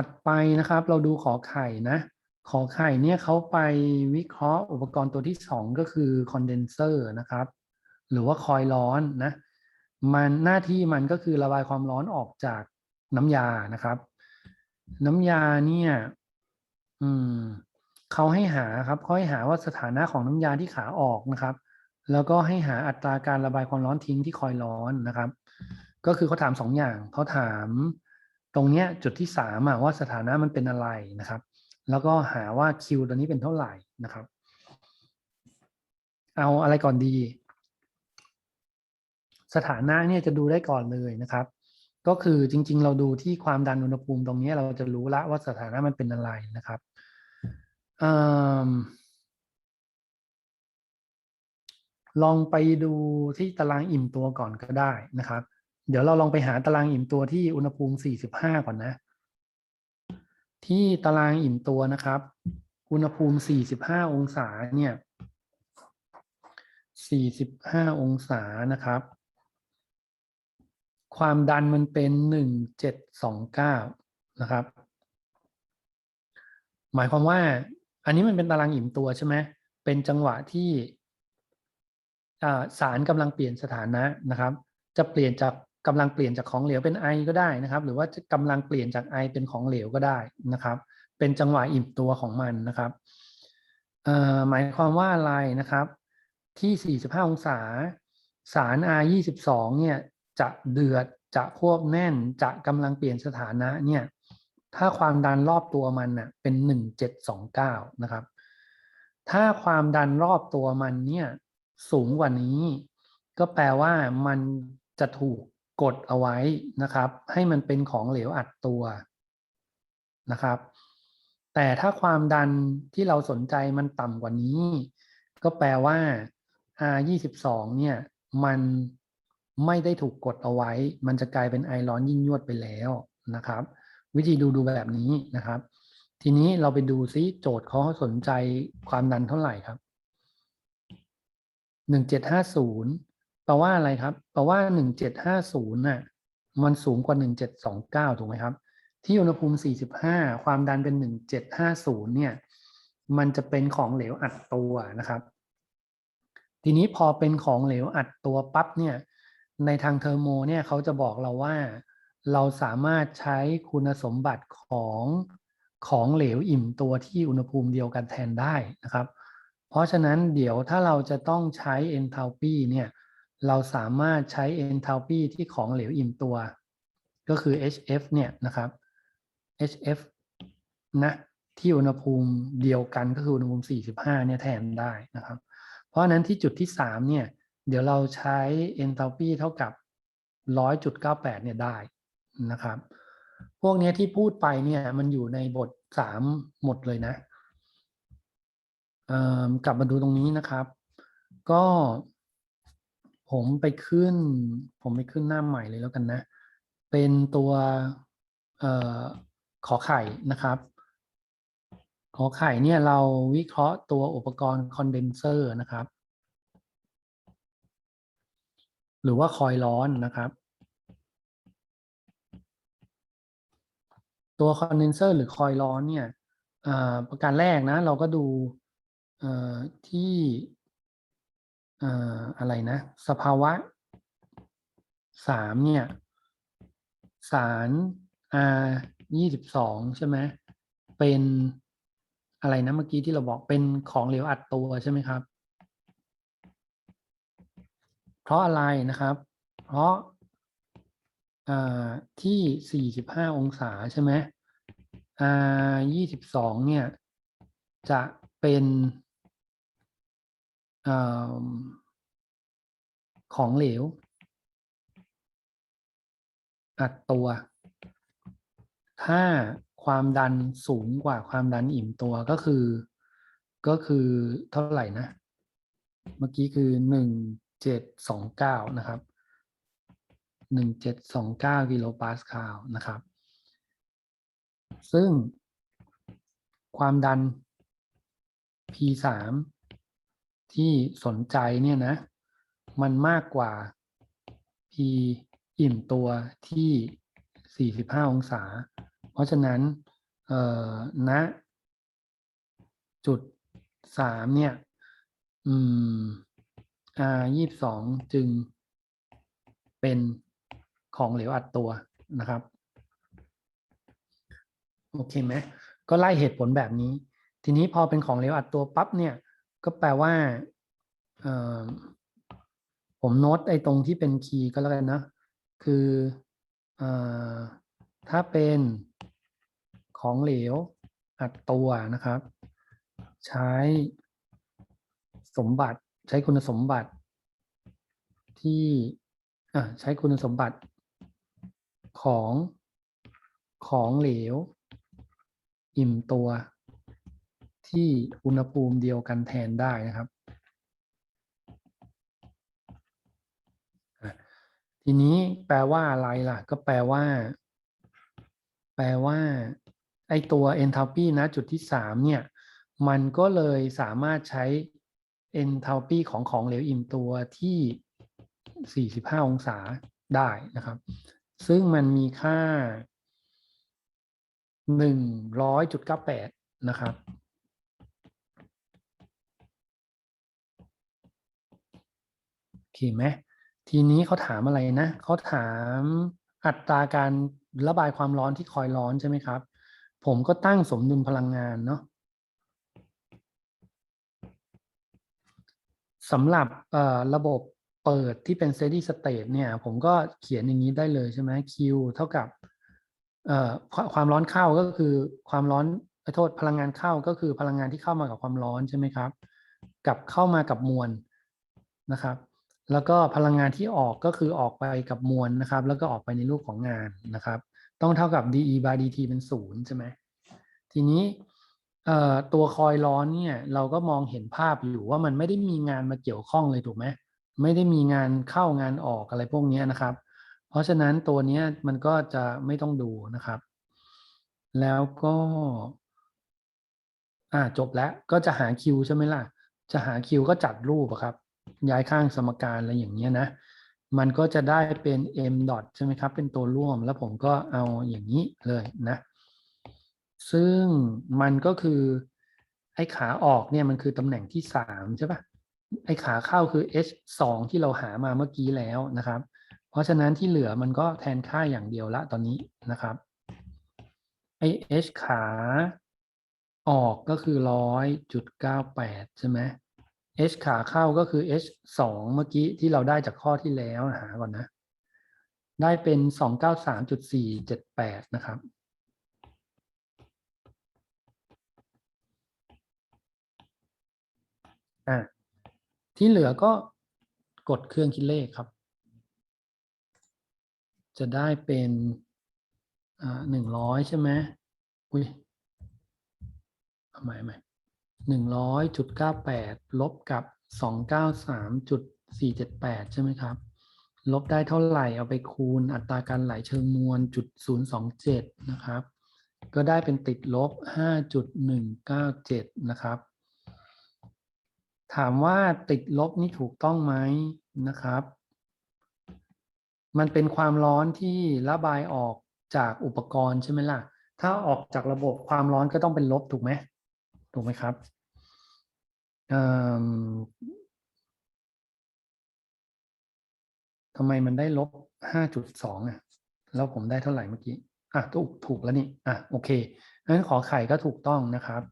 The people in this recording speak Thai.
ถัดไปนะครับ เราดูขอไข่นะ ขอไข่เนี่ยเขาไปวิเคราะห์อุปกรณ์ตัวที่สองก็คือคอนเดนเซอร์นะครับ หรือว่าคอยล์ร้อนนะ มันหน้าที่มันก็คือระบายความร้อนออกจากน้ำยานะครับ น้ำยาเนี่ย อืมเขาให้หาครับเขาให้หาว่าสถานะของน้ำยาที่ขาออกนะครับ แล้วก็ให้หาอัตราการระบายความร้อนทิ้งที่คอยล์ร้อนนะครับ ก็คือเขาถามสองอย่างเขาถาม ตรงเนี้ยจุดที่สามว่าสถานะมันเป็นอะไรนะครับ แล้วก็หาว่า Q ตัวนี้เป็นเท่าไหร่นะครับ เอาอะไรก่อนดี สถานะเนี่ยจะดูได้ก่อนเลยนะครับ ก็คือจริง ๆ เราดูที่ความดันอุณหภูมิตรงนี้เราจะรู้ละว่าสถานะมันเป็นอะไรนะครับอลองไปดูที่ตารางอิ่มตัวก่อนก็ได้นะครับ เดี๋ยวเราลองไปหาตารางอิ่มตัวที่อุณหภูมิ 45 ก่อนนะ ที่ตารางอิ่มตัวนะครับ อุณหภูมิ 45 องศาเนี่ย 45 องศานะครับ ความดันมันเป็น 1729 นะครับ หมายความว่า อันนี้มันเป็นตารางอิ่มตัวใช่ไหม เป็นจังหวะที่สารกำลังเปลี่ยนสถานะนะครับจะเปลี่ยนจาก กำลังเปลี่ยนจากของเหลวเป็นไอก็ได้นะครับ หรือว่าจะกำลังเปลี่ยนจากไอเป็นของเหลวก็ได้นะครับ เป็นจังหวะอิ่มตัวของมันนะครับหมายความว่าอะไรนะครับ ที่ 45 องศา สาร R22 เนี่ยจะเดือดจะควบแน่นจะกำลังเปลี่ยนสถานะเนี่ยถ้าความดันรอบตัวมันน่ะเป็น 1729 นะครับ ถ้าความดันรอบตัวมันเนี่ยสูงกว่านี้ ก็แปลว่ามันจะถูก กดเอาไว้นะครับ ให้มันเป็นของเหลวอัดตัวนะครับ แต่ถ้าความดันที่เราสนใจมันต่ำกว่านี้ ก็แปลว่า R 22เนี่ย มันไม่ได้ถูกกดเอาไว้ มันจะกลายเป็นไอร้อนยิ่งยวดไปแล้วนะครับ วิธีดูดูแบบนี้นะครับ ทีนี้เราไปดูซิโจทย์เขาสนใจความดันเท่าไหร่ครับ1750 แปลว่าอะไรครับแปลว่า1750น่ะ มันสูงกว่า1729ถูกไหมครับ ที่อุณหภูมิ45ความดันเป็น1750เนี่ย มันจะเป็นของเหลวอัดตัวนะครับ ทีนี้พอเป็นของเหลวอัดตัวปั๊บเนี่ย ในทางเทอร์โมเนี่ยเขาจะบอกเราว่า เราสามารถใช้คุณสมบัติของของเหลวอิ่มตัวที่อุณหภูมิเดียวกันแทนได้นะครับ เพราะฉะนั้นเดี๋ยวถ้าเราจะต้องใช้ enthalpy เนี่ย เราสามารถใช้ enthalpy ที่ของเหลวอิ่มตัว ก็คือ HF เนี่ยนะครับ HF นะที่อุณหภูมิเดียวกันก็คืออุณหภูมิ 45 เนี่ยแทนได้นะครับ เพราะนั้นที่จุดที่ 3 เนี่ย เดี๋ยวเราใช้ enthalpy เท่ากับ 100.98 เนี่ยได้นะครับ พวกนี้ที่พูดไปเนี่ยมันอยู่ในบท 3 หมดเลยนะกลับมาดูตรงนี้นะครับ ก็ ผมไปขึ้น ผมไปขึ้นหน้าใหม่เลยแล้วกันนะ เป็นตัวออขอไข่นะครับ ขอไข่เนี่ยเราวิเคราะห์ตัวอุปกรณ์คอนเดนเซอร์นะครับ หรือว่าคอยร้อนนะครับ ตัวคอนเดนเซอร์หรือคอยร้อนเนี่ยประการแรกนะ เราก็ดูที่ อะไรนะ สภาวะสามเนี่ย สาร R ยี่สิบสองใช่ไหมเป็นอะไรนะเมื่อกี้ที่เราบอกเป็นของเหลวอัดตัวใช่ไหมครับ เพราะอะไรนะครับ เพราะที่สี่สิบห้าองศาใช่ไหม R ยี่สิบสองเนี่ย จะเป็นอ ของเหลว อัดตัว ถ้าความดันสูงกว่าความดันอิ่มตัวก็คือ ก็คือเท่าไหร่นะ เมื่อกี้คือหนึ่งเจ็ดสองเก้านะครับหนึ่งเจ็ดสองเก้ากิโลปาสคาลนะครับ ซึ่งความดัน P สามที่สนใจเนี่ยนะ มันมากกว่า P อิ่มตัวที่ 45 องศา เพราะฉะนั้นเอ่อณจุดสามเนี่ย อืม R ยี่สิบสองจึงเป็นของเหลวอัดตัวนะครับ โอเคไหมก็ไล่เหตุผลแบบนี้ ทีนี้พอเป็นของเหลวอัดตัวปั๊บเนี่ย ก็แปลว่าเอ่อ ผมโน้ตไอ้ตรงที่เป็นคีย์ก็แล้วกันนะ คืออถ้าเป็นของเหลวอัดตัวนะครับ ใช้สมบัติใช้คุณสมบัติที่ใช้คุณสมบัติของของเหลว อิ่มตัวที่อุณหภูมิเดียวกันแทนได้นะครับอะ ทีนี้แปลว่าอะไรล่ะ ก็แปลว่า แปลว่า ไอตัว enthalpy นะจุดที่สามเนี่ย มันก็เลยสามารถใช้ enthalpy ของของเหลวอิ่มตัวที่ 45 องศาได้นะครับ ซึ่งมันมีค่า 100.98 นะครับโอเคไหม ทีนี้เขาถามอะไรนะเขาถามอัตราการระบายความร้อนที่คอยร้อนใช่ไหมครับ ผมก็ตั้งสมดุลพลังงานเนาะสำหรับระบบเปิดที่เป็น steady state เนี่ย ผมก็เขียนอย่างนี้ได้เลยใช่ไหม Q เท่ากับความร้อนเข้าก็คือความร้อนโทษพลังงานเข้าก็คือพลังงานที่เข้ามากับความร้อนใช่ไหมครับ กับเข้ามากับมวลนะครับ แล้วก็พลังงานที่ออกก็คือออกไปกับมวลนะครับ แล้วก็ออกไปในรูปของงานนะครับ ต้องเท่ากับ dE by dt เป็นศูนย์ใช่ไหมทีนี้ตัวคอยร้อนเนี่ยเราก็มองเห็นภาพอยู่ว่ามันไม่ได้มีงานมาเกี่ยวข้องเลยถูกไหมไม่ได้มีงานเข้างานออกอะไรพวกนี้นะครับ เพราะฉะนั้นตัวนี้มันก็จะไม่ต้องดูนะครับ แล้วก็อ่าจบแล้วก็จะหาคิวใช่ไหมล่ะ จะหาคิวก็จัดรูปครับ ย้ายข้างสมการอะไรอย่างเงี้ยนะ มันก็จะได้เป็น m dot ใช่ไหมครับ เป็นตัวร่วมแล้วผมก็เอาอย่างนี้เลยนะ ซึ่งมันก็คือไอ้ขาออกเนี่ยมันคือตำแหน่งที่สามใช่ปะไอ้ขาเข้าคือ h สองที่เราหามาเมื่อกี้แล้วนะครับ เพราะฉะนั้นที่เหลือมันก็แทนค่าอย่างเดียวละตอนนี้นะครับ ไอ้ h ขาออกก็คือร้อยจุดเก้าแปดใช่ไหม h ขาเข้าก็คือ h สองเมื่อกี้ที่เราได้จากข้อที่แล้วหาก่อนนะ ได้เป็นสองเก้าสามจุดสี่เจ็ดแปดนะครับ อะที่เหลือก็กดเครื่องคิดเลขครับ จะได้เป็นหนึ่งร้อยใช่ไหมอุ้ยเอาใหม่ใหม่ หนึ่งร้อยจุดเก้าแปดลบกับสองเก้าสามจุดสี่เจ็ดแปดใช่ไหมครับ ลบได้เท่าไหร่เอาไปคูณอัตราการไหลเชิงมวลจุดศูนย์สองเจ็ดนะครับ ก็ได้เป็นติดลบห้าจุดหนึ่งเก้าเจ็ดนะครับ ถามว่าติดลบนี่ถูกต้องไหมนะครับ มันเป็นความร้อนที่ระบายออกจากอุปกรณ์ใช่ไหมล่ะ ถ้าออกจากระบบความร้อนก็ต้องเป็นลบถูกไหมถูกไหมครับ ทำไมมันได้ลบห้าจุดสองอะ แล้วผมได้เท่าไหร่เมื่อกี้ อะถูกถูกแล้วนี่ อะ โอเคงั้นขอไข่ก็ถูกต้องนะครับ